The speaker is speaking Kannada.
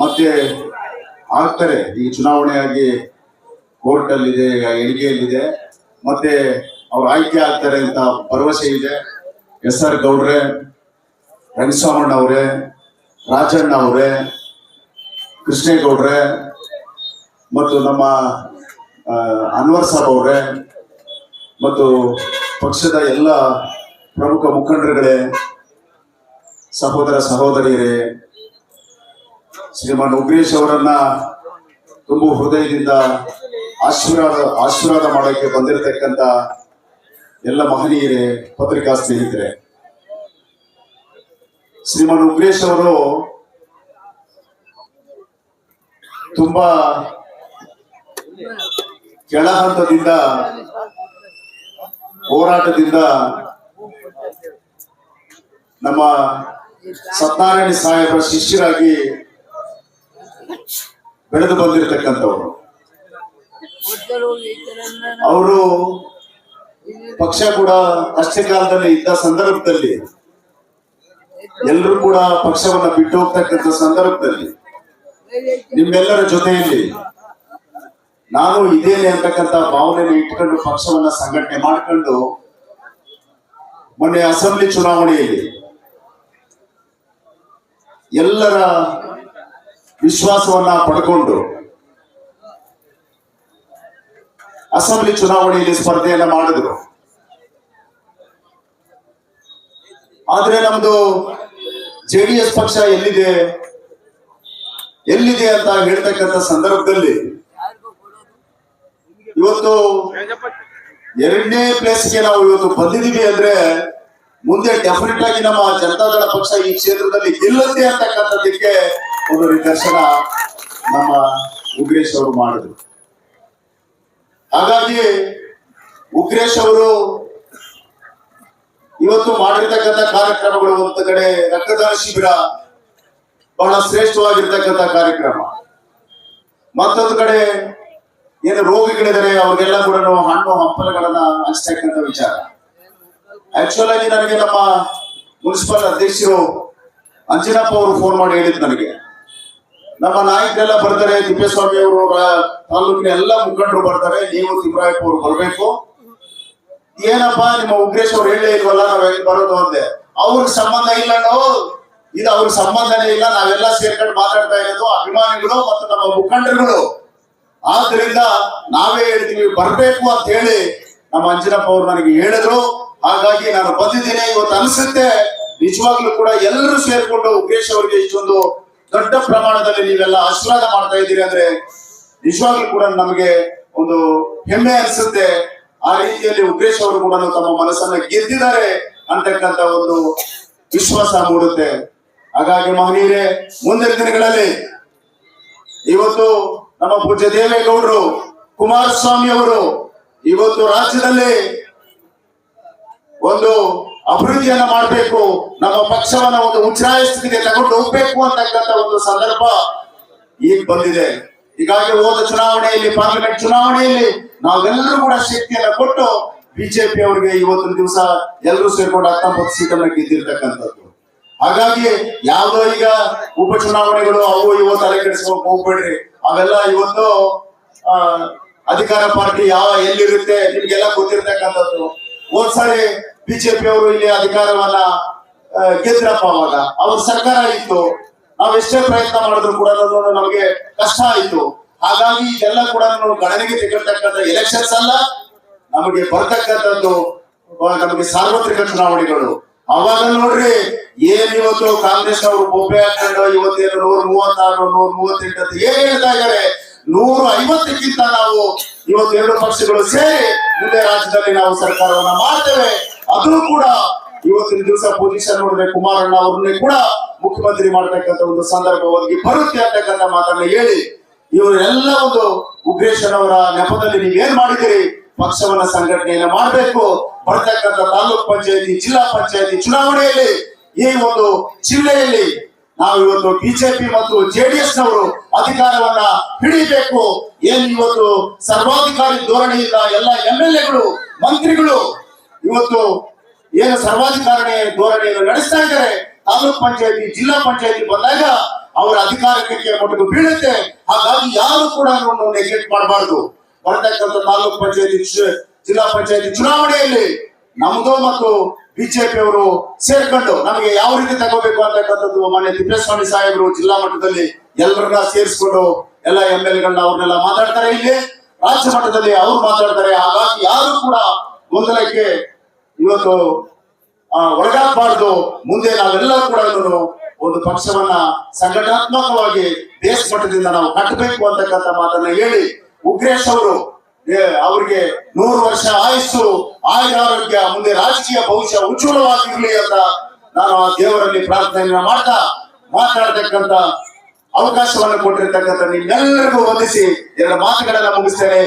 ಮತ್ತೆ ಆಗ್ತಾರೆ. ಈ ಚುನಾವಣೆಯಾಗಿ ಕೋರ್ಟಲ್ಲಿದೆ, ಎಣಿಕೆಯಲ್ಲಿದೆ. ಮತ್ತೆ ಅವ್ರು ಆಯ್ಕೆ ಆಗ್ತಾರೆ ಅಂತ ಭರವಸೆ ಇದೆ. ಎಸ್ ಆರ್ ಗೌಡ್ರೆ, ರಂಗಸ್ವಾಮಣ್ಣ ಅವರೇ, ರಾಜಣ್ಣ ಅವರೇ, ಕೃಷ್ಣೇಗೌಡ್ರೆ, ಮತ್ತು ನಮ್ಮ ಅನ್ವರ್ ಸಾಬ್ ಅವರೇ, ಮತ್ತು ಪಕ್ಷದ ಎಲ್ಲ ಪ್ರಮುಖ ಮುಖಂಡರುಗಳೇ, ಸಹೋದರ ಸಹೋದರಿಯರೇ ಶ್ರೀಮಾನ್ ಉಗ್ರೇಶ್ ಅವರನ್ನ ತುಂಬ ಹೃದಯದಿಂದ ಆಶೀರ್ವಾದ ಆಶೀರ್ವಾದ ಮಾಡೋಕ್ಕೆ ಬಂದಿರತಕ್ಕಂತ ಎಲ್ಲ ಮಹನೀಯರೇ, ಪತ್ರಿಕಾ ಸ್ನೇಹಿತರೆ. ಶ್ರೀಮಾನ್ ಉಗ್ರೇಶ್ ಅವರು ತುಂಬಾ ಕೆಳ ಹಂತದಿಂದ ಹೋರಾಟದಿಂದ ನಮ್ಮ ಸತ್ಯನಾರಾಯಣ ಸಾಹೇಬರ ಶಿಷ್ಯರಾಗಿ ಬೆಳೆದು ಬಂದಿರತಕ್ಕಂಥವ್ರು ಅವರು ಪಕ್ಷ ಕೂಡ ಅಷ್ಟೇ ಕಾಲದಲ್ಲಿ ಇದ್ದ ಸಂದರ್ಭದಲ್ಲಿ ಎಲ್ಲರೂ ಕೂಡ ಪಕ್ಷವನ್ನ ಬಿಟ್ಟು ಹೋಗ್ತಕ್ಕಂಥ ಸಂದರ್ಭದಲ್ಲಿ ನಿಮ್ಮೆಲ್ಲರ ಜೊತೆಯಲ್ಲಿ ನಾನು ಇದೇನೆ ಅಂತಕ್ಕಂಥ ಭಾವನೆಯನ್ನು ಇಟ್ಕೊಂಡು ಪಕ್ಷವನ್ನ ಸಂಘಟನೆ ಮಾಡ್ಕೊಂಡು ಮೊನ್ನೆ ಅಸೆಂಬ್ಲಿ ಚುನಾವಣೆಯಲ್ಲಿ ಎಲ್ಲರ ವಿಶ್ವಾಸವನ್ನ ಪಡ್ಕೊಂಡು ಅಸೆಂಬ್ಲಿ ಚುನಾವಣೆಯಲ್ಲಿ ಸ್ಪರ್ಧೆಯನ್ನ ಮಾಡಿದ್ರು. ಆದ್ರೆ ನಮ್ದು ಜೆಡಿಎಸ್ ಪಕ್ಷ ಎಲ್ಲಿದೆ? ಎಲ್ಲಿದೆ ಅಂತ ಹೇಳ್ತಕ್ಕಂಥ ಸಂದರ್ಭದಲ್ಲಿ ಇವತ್ತು ಎರಡನೇ ಪ್ಲೇಸ್ಗೆ ನಾವು ಇವತ್ತು ಬಂದಿದ್ದೀವಿ ಅಂದ್ರೆ ಮುಂದೆ ಡೆಫಿನೆಟ್ ಆಗಿ ನಮ್ಮ ಜನತಾದಳ ಪಕ್ಷ ಈ ಕ್ಷೇತ್ರದಲ್ಲಿ ಇಲ್ಲದೆ ಅಂತಕ್ಕಂಥದ್ದಕ್ಕೆ ಒಂದು ದರ್ಶನ ನಮ್ಮ ಉಗ್ರೇಶ್ ಅವರು ಮಾಡಿದ್ರು. ಹಾಗಾಗಿ ಉಗ್ರೇಶ್ ಅವರು ಇವತ್ತು ಮಾಡಿರ್ತಕ್ಕಂಥ ಕಾರ್ಯಕ್ರಮಗಳು ಒಂದು ಕಡೆ ರಕ್ತದಾನ ಶಿಬಿರ ಬಹಳ ಶ್ರೇಷ್ಠವಾಗಿರ್ತಕ್ಕಂಥ ಕಾರ್ಯಕ್ರಮ. ಮತ್ತೊಂದು ಕಡೆ ಏನು ರೋಗಿಗಳಿದ್ದಾರೆ, ಅವ್ರಿಗೆಲ್ಲ ಕೂಡ ಹಣ್ಣು ಹಂಪಲಗಳನ್ನ ಹಂಚ್ತಕ್ಕಂಥ ವಿಚಾರ. ಆಕ್ಚುಲ್ ಆಗಿ ನನಗೆ ನಮ್ಮ ಮುನ್ಸಿಪಲ್ ಅಧ್ಯಕ್ಷರು ಅಂಜನಪ್ಪ ಅವರು ಫೋನ್ ಮಾಡಿ ಹೇಳಿದ್ರು ನನಗೆ. ನಮ್ಮ ನಾಯಕರೆಲ್ಲ ಬರ್ತಾರೆ, ತಿಪ್ಪೇಸ್ವಾಮಿ ಅವರು ತಾಲೂಕಿನ ಎಲ್ಲ ಮುಖಂಡರು ಬರ್ತಾರೆ, ನೀವು ತಿಮ್ರಾಯಪ್ಪ ಅವ್ರು ಬರಬೇಕು. ಏನಪ್ಪಾ, ನಿಮ್ಮ ಉಗ್ರೇಶ್ ಅವ್ರು ಹೇಳೇ ಇಲ್ವಲ್ಲ, ನಾವ್ ಬರೋದು ಅಂದೆ. ಅವ್ರಿಗೆ ಸಂಬಂಧ ಇಲ್ಲ ಇದು ಅವ್ರಿಗೆ ಸಂಬಂಧನೇ ಇಲ್ಲ, ನಾವೆಲ್ಲ ಸೇರ್ಕೊಂಡು ಮಾತಾಡ್ತಾ ಇರೋದು ಅಭಿಮಾನಿಗಳು ಮತ್ತು ನಮ್ಮ ಮುಖಂಡರುಗಳು. ಆದ್ರಿಂದ ನಾವೇ ಹೇಳ್ತೀವಿ, ಬರ್ಬೇಕು ಅಂತ ಹೇಳಿ ನಮ್ಮ ಅಂಜನಪ್ಪ ಅವ್ರು ನನಗೆ ಹೇಳಿದ್ರು. ಹಾಗಾಗಿ ನಾನು ಬಂದಿದ್ದೀನಿ, ಇವತ್ತು ಅನಿಸುತ್ತೆ. ನಿಜವಾಗ್ಲೂ ಕೂಡ ಎಲ್ಲರೂ ಸೇರ್ಕೊಂಡು ಉಗ್ರೇಶ್ ಅವರಿಗೆ ಇಷ್ಟೊಂದು ದೊಡ್ಡ ಪ್ರಮಾಣದಲ್ಲಿ ನೀವೆಲ್ಲ ಆಶೀರ್ವಾದ ಮಾಡ್ತಾ ಇದ್ದೀರಿ ಅಂದ್ರೆ ನಿಜವಾಗ್ಲೂ ಕೂಡ ನಮಗೆ ಒಂದು ಹೆಮ್ಮೆ ಅನಿಸುತ್ತೆ. ಆ ರೀತಿಯಲ್ಲಿ ಉಗ್ರೇಶ್ ಅವರು ಕೂಡ ತಮ್ಮ ಮನಸ್ಸನ್ನ ಗೆದ್ದಿದ್ದಾರೆ ಅಂತಕ್ಕಂತ ಒಂದು ವಿಶ್ವಾಸ ಮೂಡುತ್ತೆ. ಹಾಗಾಗಿ ಮಹನೀಯರೇ, ಮುಂದಿನ ದಿನಗಳಲ್ಲಿ ಇವತ್ತು ನಮ್ಮ ಪೂಜ್ಯ ದೇವೇಗೌಡರು, ಕುಮಾರಸ್ವಾಮಿ ಅವರು ಇವತ್ತು ರಾಜ್ಯದಲ್ಲಿ ಒಂದು ಅಭಿವೃದ್ಧಿಯನ್ನ ಮಾಡಬೇಕು, ನಮ್ಮ ಪಕ್ಷವನ್ನ ಒಂದು ಉಚ್ಚಾಯ ಸ್ಥಿತಿಗೆ ತಗೊಂಡು ಹೋಗ್ಬೇಕು ಅಂತಕ್ಕಂಥ ಒಂದು ಸಂದರ್ಭ ಈಗ ಬಂದಿದೆ. ಹೀಗಾಗಿ ಹೋದ ಚುನಾವಣೆಯಲ್ಲಿ, ಪಾರ್ಲಿಮೆಂಟ್ ಚುನಾವಣೆಯಲ್ಲಿ ನಾವೆಲ್ಲರೂ ಕೂಡ ಶಕ್ತಿಯನ್ನ ಕೊಟ್ಟು ಬಿಜೆಪಿ ಅವರಿಗೆ ಇವತ್ತಿನ ದಿವಸ ಎಲ್ಲರೂ ಸೇರ್ಕೊಂಡು ಹತ್ತೊಂಬತ್ತು ಸೀಟನ್ನ ಗೆದ್ದಿರ್ತಕ್ಕಂಥದ್ದು. ಹಾಗಾಗಿ ಯಾವ್ದೋ ಈಗ ಉಪಚುನಾವಣೆಗಳು ಅವು ಇವು ತಲೆ ಕೆಡಿಸ್ಕೊಂಡು ಹೋಗ್ಬೇಡ್ರಿ. ಅವೆಲ್ಲ ಇವತ್ತು ಅಧಿಕಾರ ಪಾರ್ಟಿ ಯಾವ ಎಲ್ಲಿರುತ್ತೆ ನಿಮ್ಗೆಲ್ಲ ಗೊತ್ತಿರ್ತಕ್ಕಂಥದ್ದು. ಹೋದ್ಸಾರಿ ಬಿಜೆಪಿ ಅವರು ಇಲ್ಲಿ ಅಧಿಕಾರವನ್ನ ಗೆದ್ರಪ್ಪ ಅವಾಗ. ಅವ್ರ ಸರ್ಕಾರ ಇತ್ತು. ನಾವ್ ಎಷ್ಟೇ ಪ್ರಯತ್ನ ಮಾಡಿದ್ರು ಕೂಡ ನಮ್ಗೆ- ಕಷ್ಟ ಆಯ್ತು. ಹಾಗಾಗಿ ಇದೆಲ್ಲ ಕೂಡ ಗಣನೆಗೆ ತೆಗೆತಕ್ಕಂಥ ಎಲೆಕ್ಷನ್ಸ್ ಅಲ್ಲ, ನಮಗೆ ಬರ್ತಕ್ಕಂಥದ್ದು ನಮಗೆ ಸಾರ್ವತ್ರಿಕ ಚುನಾವಣೆಗಳು. ಅವಾಗ ನೋಡ್ರಿ, ಏನ್ ಇವತ್ತು ಕಾಂಗ್ರೆಸ್ ಅವರು ಬೊಬ್ಬೆ ಹಾಕೊಂಡು ಇವತ್ತೇನು ನೂರ ಮೂವತ್ತಾರು, ನೂರ ಮೂವತ್ತೆಂಟು ಅಂತ ಏನ್ ಹೇಳ್ತಾ ಇದಾರೆ ನೂರ ಐವತ್ತಕ್ಕಿಂತ ನಾವು ಇವತ್ತು ಎರಡು ಪಕ್ಷಗಳು ಸೇರಿ ಮುಂದೆ ರಾಜ್ಯದಲ್ಲಿ ನಾವು ಸರ್ಕಾರವನ್ನ ಮಾಡ್ತೇವೆ. ಅದು ಕೂಡ ಇವತ್ತಿನ ದಿವಸ ಪೊಸಿಷನ್ ನೋಡಿದ್ರೆ ಕುಮಾರಣ್ಣ ಅವ್ರನ್ನೇ ಕೂಡ ಮುಖ್ಯಮಂತ್ರಿ ಮಾಡ್ತಕ್ಕಂಥ ಒಂದು ಸಂದರ್ಭ ಒದಗಿ ಬರುತ್ತೆ ಅಂತಕ್ಕಂಥ ಮಾತನ್ನ ಹೇಳಿ ಇವರೆಲ್ಲ ಒಂದು ಉಗ್ರೇಶನ್ ಅವರ ನೆಪದಲ್ಲಿ ನೀವು ಏನ್ ಮಾಡಿದಿರಿ ಪಕ್ಷವನ್ನ ಸಂಘಟನೆಯನ್ನ ಮಾಡಬೇಕು. ಬರ್ತಕ್ಕಂಥ ತಾಲೂಕ್ ಪಂಚಾಯತಿ, ಜಿಲ್ಲಾ ಪಂಚಾಯತಿ ಚುನಾವಣೆಯಲ್ಲಿ ಈ ಒಂದು ಜಿಲ್ಲೆಯಲ್ಲಿ ನಾವು ಇವತ್ತು ಬಿಜೆಪಿ ಮತ್ತು ಜೆಡಿಎಸ್ ನವರು ಅಧಿಕಾರವನ್ನ ಹಿಡಿಬೇಕು. ಏನ್ ಇವತ್ತು ಸರ್ವಾಧಿಕಾರಿ ಧೋರಣೆಯಿಂದ ಎಲ್ಲ ಎಂ ಎಲ್ ಎಗಳು, ಮಂತ್ರಿಗಳು ಇವತ್ತು ಏನು ಸರ್ವಾಧಿಕಾರಣೆ ಧೋರಣೆಯನ್ನು ನಡೆಸ್ತಾ ಇದ್ದಾರೆ, ತಾಲೂಕ್ ಪಂಚಾಯತಿ, ಜಿಲ್ಲಾ ಪಂಚಾಯತಿ ಬಂದಾಗ ಅವರ ಅಧಿಕಾರಕ್ಕೆ ಮಟ್ಟಿಗೆ ಬೀಳುತ್ತೆ. ಹಾಗಾಗಿ ಯಾರು ಕೂಡ ನೆಗ್ಲೆಕ್ಟ್ ಮಾಡಬಾರ್ದು. ಬರ್ತಕ್ಕಂಥ ತಾಲೂಕ್ ಪಂಚಾಯತಿ ಜಿಲ್ಲಾ ಪಂಚಾಯತಿ ಚುನಾವಣೆಯಲ್ಲಿ ನಮ್ದು ಮತ್ತು ಬಿಜೆಪಿ ಅವರು ಸೇರ್ಕೊಂಡು ನಮಗೆ ಯಾವ ರೀತಿ ತಗೋಬೇಕು ಅಂತಕ್ಕಂಥದ್ದು ಮಾನ್ಯ ತಿಪ್ಪೇಸ್ವಾಮಿ ಸಾಹೇಬರು ಜಿಲ್ಲಾ ಮಟ್ಟದಲ್ಲಿ ಎಲ್ಲರನ್ನ ಸೇರಿಸ್ಕೊಂಡು ಎಲ್ಲ ಎಂ ಎಲ್ ಗಳನ್ನ ಅವ್ರನ್ನೆಲ್ಲ ಮಾತಾಡ್ತಾರೆ ಇಲ್ಲಿ. ರಾಜ್ಯ ಮಟ್ಟದಲ್ಲಿ ಅವ್ರು ಮಾತಾಡ್ತಾರೆ. ಹಾಗಾಗಿ ಯಾರು ಕೂಡ ಗೊಂದಲಕ್ಕೆ ಇವತ್ತು ಒಳಗಾಗಬಾರ್ದು. ಮುಂದೆ ನಾವೆಲ್ಲ ಕೂಡ ಒಂದು ಪಕ್ಷವನ್ನ ಸಂಘಟನಾತ್ಮಕವಾಗಿ ದೇಶ ಮಟ್ಟದಿಂದ ನಾವು ಕಟ್ಟಬೇಕು ಅಂತಕ್ಕಂಥ ಮಾತನ್ನ ಹೇಳಿ ಉಗ್ರೇಶ್ ಅವರು ಅವ್ರಿಗೆ ನೂರು ವರ್ಷ ಆಯಸ್ಸು ಆಯುರ ಆರೋಗ್ಯ ಮುಂದೆ ರಾಜಕೀಯ ಭವಿಷ್ಯ ಉಜ್ವಲವಾಗಿರ್ಲಿ ಅಂತ ನಾನು ಆ ದೇವರಲ್ಲಿ ಪ್ರಾರ್ಥನೆಯನ್ನ ಮಾಡ್ತಾ ಮಾತಾಡತಕ್ಕಂತ ಅವಕಾಶವನ್ನು ಕೊಟ್ಟಿರ್ತಕ್ಕಂಥ ನಿಮ್ಮೆಲ್ಲರಿಗೂ ವಂದಿಸಿ ಎರಡು ಮಾತುಗಳನ್ನ ಮುಗಿಸ್ತೇನೆ.